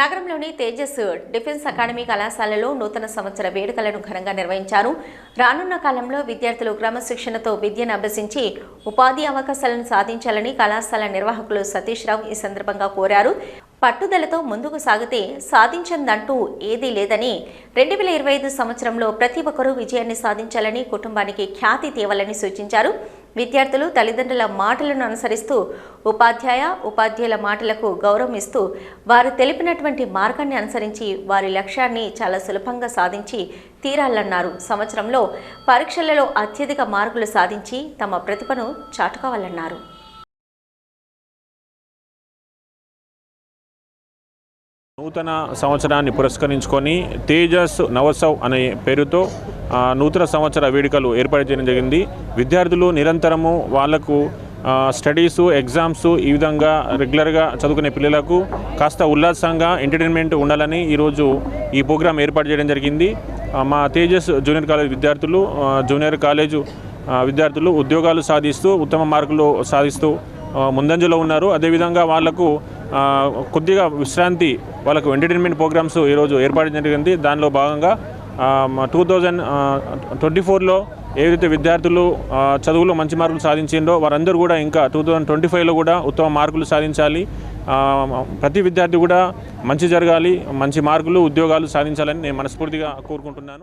నగరంలోని Tejas defence academy కళాశాలలో నూతన సంవత్సర వేడుకలను ఘనంగా నిర్వహించారు. రానున్న కాలంలో విద్యార్థులు క్రమశిక్షణతో విద్యను అభ్యసించి ఉపాధి అవకాశాలను సాధించాలని కళాశాల నిర్వాహకులు సతీష్ రావు ఈ సందర్భంగా కోరారు. పట్టుదలతో ముందుకు సాగితే సాధించందంటూ ఏదీ లేదని రెండు వేల ఇరవై ఐదు సంవత్సరంలో ప్రతి ఒక్కరూ విజయాన్ని సాధించాలని కుటుంబానికి ఖ్యాతి తేవాలని సూచించారు. విద్యార్థులు తల్లిదండ్రుల మాటలను అనుసరిస్తూ ఉపాధ్యాయ ఉపాధ్యాయుల మాటలకు గౌరవం ఇస్తూ వారు తెలిపినటువంటి మార్గాన్ని అనుసరించి వారి లక్ష్యాన్ని చాలా సులభంగా సాధించి తీరాలన్నారు. సంవత్సరంలో పరీక్షలలో అత్యధిక మార్కులు సాధించి తమ ప్రతిభను చాటుకోవాలన్నారు. నూతన సంవత్సరాన్ని పురస్కరించుకొని తేజస్ నవసవ్ అనే పేరుతో నూతన సంవత్సర వేడుకలు ఏర్పాటు చేయడం జరిగింది. విద్యార్థులు నిరంతరము వాళ్ళకు స్టడీస్ ఎగ్జామ్స్ ఈ విధంగా రెగ్యులర్గా చదువుకునే పిల్లలకు కాస్త ఉల్లాసంగా ఎంటర్టైన్మెంట్ ఉండాలని ఈరోజు ఈ ప్రోగ్రాం ఏర్పాటు చేయడం జరిగింది. మా తేజస్ జూనియర్ కాలేజ్ విద్యార్థులు జూనియర్ కాలేజు విద్యార్థులు ఉద్యోగాలు సాధిస్తూ ఉత్తమ మార్కులు సాధిస్తూ ముందంజలో ఉన్నారు. అదేవిధంగా వాళ్ళకు కొద్దిగా విశ్రాంతి వాళ్ళకు ఎంటర్టైన్మెంట్ ప్రోగ్రామ్స్ ఈరోజు ఏర్పాటు జరిగింది. దానిలో భాగంగా టూ థౌజండ్ ట్వంటీ ఫోర్లో ఏదైతే విద్యార్థులు చదువులో మంచి మార్కులు సాధించిందో వారందరూ కూడా ఇంకా టూ థౌజండ్ ట్వంటీ ఫైవ్లో కూడా ఉత్తమ మార్కులు సాధించాలి. ప్రతి విద్యార్థి కూడా మంచి జరగాలి మంచి మార్కులు ఉద్యోగాలు సాధించాలని నేను మనస్ఫూర్తిగా కోరుకుంటున్నాను.